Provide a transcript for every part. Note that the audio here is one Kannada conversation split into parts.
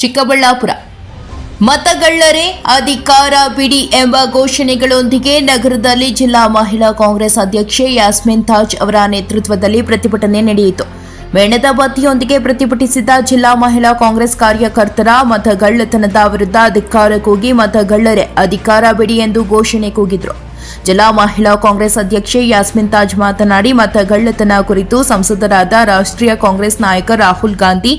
ಚಿಕ್ಕಬಳ್ಳಾಪುರ. ಮತಗಳ್ಳರೆ ಅಧಿಕಾರ ಬಿಡಿ ಎಂಬ ಘೋಷಣೆಗಳೊಂದಿಗೆ ನಗರದಲ್ಲಿ ಜಿಲ್ಲಾ ಮಹಿಳಾ ಕಾಂಗ್ರೆಸ್ ಅಧ್ಯಕ್ಷೆ ಯಾಸ್ಮಿನ್ ತಾಜ್ ಅವರ ನೇತೃತ್ವದಲ್ಲಿ ಪ್ರತಿಭಟನೆ ನಡೆಯಿತು. ಮೇಣದ ಬತ್ತಿಯೊಂದಿಗೆ ಪ್ರತಿಭಟಿಸಿದ ಜಿಲ್ಲಾ ಮಹಿಳಾ ಕಾಂಗ್ರೆಸ್ ಕಾರ್ಯಕರ್ತರ ಮತಗಳ್ಳತನದ ವಿರುದ್ಧ ಅಧಿಕಾರ ಕೂಗಿ ಮತಗಳ್ಳರೆ ಅಧಿಕಾರ ಬಿಡಿ ಎಂದು ಘೋಷಣೆ ಕೂಗಿದರು. ಜಿಲ್ಲಾ ಮಹಿಳಾ ಕಾಂಗ್ರೆಸ್ ಅಧ್ಯಕ್ಷೆ ಯಾಸ್ಮಿನ್ ತಾಜ್ ಮಾತನಾಡಿ, ಮತಗಳ್ಳತನ ಕುರಿತು ಸಂಸದರಾದ ರಾಷ್ಟ್ರೀಯ ಕಾಂಗ್ರೆಸ್ ನಾಯಕ ರಾಹುಲ್ ಗಾಂಧಿ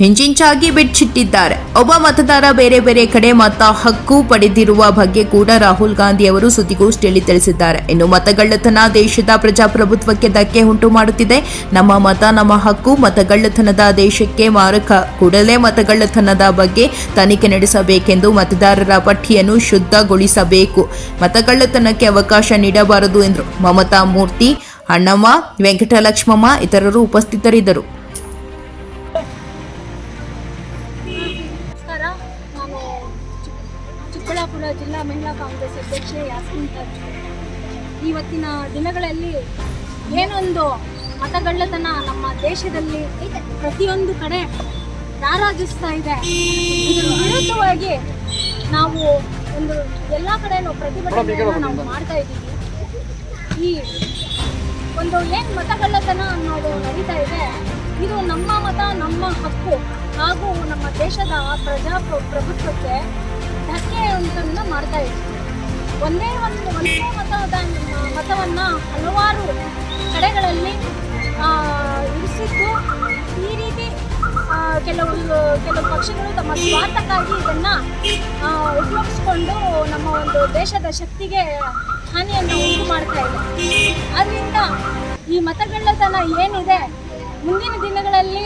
ಹಿಂಚಿಂಚಾಗಿ ಬಿಚ್ಚಿಟ್ಟಿದ್ದಾರೆ ಒಬ್ಬ ಮತದಾರ ಬೇರೆ ಬೇರೆ ಕಡೆ ಮತ ಹಕ್ಕು ಪಡೆದಿರುವ ಬಗ್ಗೆ ಕೂಡ ರಾಹುಲ್ ಗಾಂಧಿ ಅವರು ಸುದ್ದಿಗೋಷ್ಠಿಯಲ್ಲಿ ತಿಳಿಸಿದ್ದಾರೆ. ಇನ್ನು ಮತಗಳ್ಳತನ ದೇಶದ ಪ್ರಜಾಪ್ರಭುತ್ವಕ್ಕೆ ಧಕ್ಕೆ ಉಂಟು ಮಾಡುತ್ತಿದೆ. ನಮ್ಮ ಮತ, ನಮ್ಮ ಹಕ್ಕು ಮತಗಳ್ಳತನದ ದೇಶಕ್ಕೆ ಮಾರಕ. ಕೂಡಲೇ ಮತಗಳ್ಳತನದ ಬಗ್ಗೆ ತನಿಖೆ ನಡೆಸಬೇಕೆಂದು ಮತದಾರರ ಪಟ್ಟಿಯನ್ನು ಶುದ್ಧಗೊಳಿಸಬೇಕು. ಮತಗಳ್ಳತನಕ್ಕೆ ಅವಕಾಶ ನೀಡಬಾರದು ಎಂದರು. ಮಮತಾ ಮೂರ್ತಿ, ಅಣ್ಣಮ್ಮ, ವೆಂಕಟಲಕ್ಷ್ಮಮ್ಮ ಇತರರು ಉಪಸ್ಥಿತರಿದ್ದರು. ಚಿಕ್ಕಬಳ್ಳಾಪುರ ಜಿಲ್ಲಾ ಮಹಿಳಾ ಕಾಂಗ್ರೆಸ್ ಅಧ್ಯಕ್ಷೆ ಯಾಸ್ಮಿನ್ ತಾಜ್ ಇವತ್ತಿನ ದಿನಗಳಲ್ಲಿ ಏನೊಂದು ಮತಗಳ್ಳತನ ನಮ್ಮ ದೇಶದಲ್ಲಿ ಪ್ರತಿಯೊಂದು ಕಡೆ ರಾರಾಜಿಸ್ತಾ ಇದೆ. ವಿರುದ್ಧವಾಗಿ ನಾವು ಒಂದು ಎಲ್ಲ ಕಡೆನೂ ಪ್ರತಿಭಟನೆಯನ್ನು ನಾವು ಮಾಡ್ತಾ ಇದ್ದೀವಿ. ಈ ಒಂದು ಏನು ಮತಗಳ್ಳತನ ಅನ್ನೋದು ನಡೀತಾ ಇದೆ, ಇದು ನಮ್ಮ ಮತ, ನಮ್ಮ ಹಕ್ಕು ಹಾಗೂ ನಮ್ಮ ದೇಶದ ಪ್ರಜಾ ಪ್ರಭುತ್ವಕ್ಕೆ ಧಕ್ಕೆ ಅಂತ ಮಾಡ್ತಾ ಇದೆ ಒಂದೇ ಒಂದು ಒಂದೇ ಮತದ ಮತವನ್ನು ಹಲವಾರು ಕಡೆಗಳಲ್ಲಿ ಇರಿಸಿದ್ದು. ಈ ರೀತಿ ಆ, ಕೆಲವು ಪಕ್ಷಗಳು ತಮ್ಮ ಸ್ವಾರ್ಥಕ್ಕಾಗಿ ಇದನ್ನು ಉಪಯೋಗಿಸ್ಕೊಂಡು ನಮ್ಮ ಒಂದು ದೇಶದ ಶಕ್ತಿಗೆ ಹಾನಿಯನ್ನು ಉಂಟು ಮಾಡ್ತಾ ಇದೆ. ಅದರಿಂದ ಈ ಮತಗಳ್ಳತನ ಏನಿದೆ ಮುಂದಿನ ದಿನಗಳಲ್ಲಿ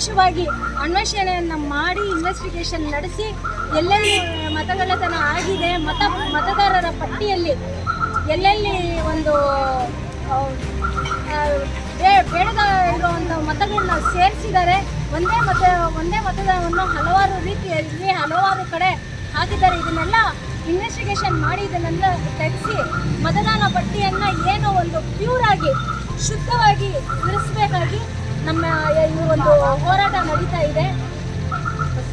ಕೂಲಂಕುಷವಾಗಿ ಅನ್ವೇಷಣೆಯನ್ನು ಮಾಡಿ ಇನ್ವೆಸ್ಟಿಗೇಷನ್ ನಡೆಸಿ ಎಲ್ಲೆಲ್ಲಿ ಮತಗಳ್ಳತನ ಆಗಿದೆ, ಮತ, ಮತದಾರರ ಪಟ್ಟಿಯಲ್ಲಿ ಎಲ್ಲೆಲ್ಲಿ ಒಂದು ಬೇಡದ ಇರುವಂಥ ಮತಗಳನ್ನ ಸೇರಿಸಿದ್ದಾರೆ, ಒಂದೇ ಮತ, ಒಂದೇ ಮತದಾನವನ್ನು ಹಲವಾರು ರೀತಿಯಲ್ಲಿ ಹಲವಾರು ಕಡೆ ಹಾಕಿದ್ದಾರೆ. ಇದನ್ನೆಲ್ಲ ಇನ್ವೆಸ್ಟಿಗೇಷನ್ ಮಾಡಿ ಇದನ್ನೆಲ್ಲ ತೆಗೆಸಿ ಮತದಾನ ಪಟ್ಟಿಯನ್ನು ಏನೋ ಒಂದು ಪ್ಯೂರಾಗಿ ಶುದ್ಧವಾಗಿ ಇರಿಸಬೇಕಾಗಿ ನಮ್ಮ ಈ ಒಂದು ಹೋರಾಟ ನಡೀತಾ ಇದೆ.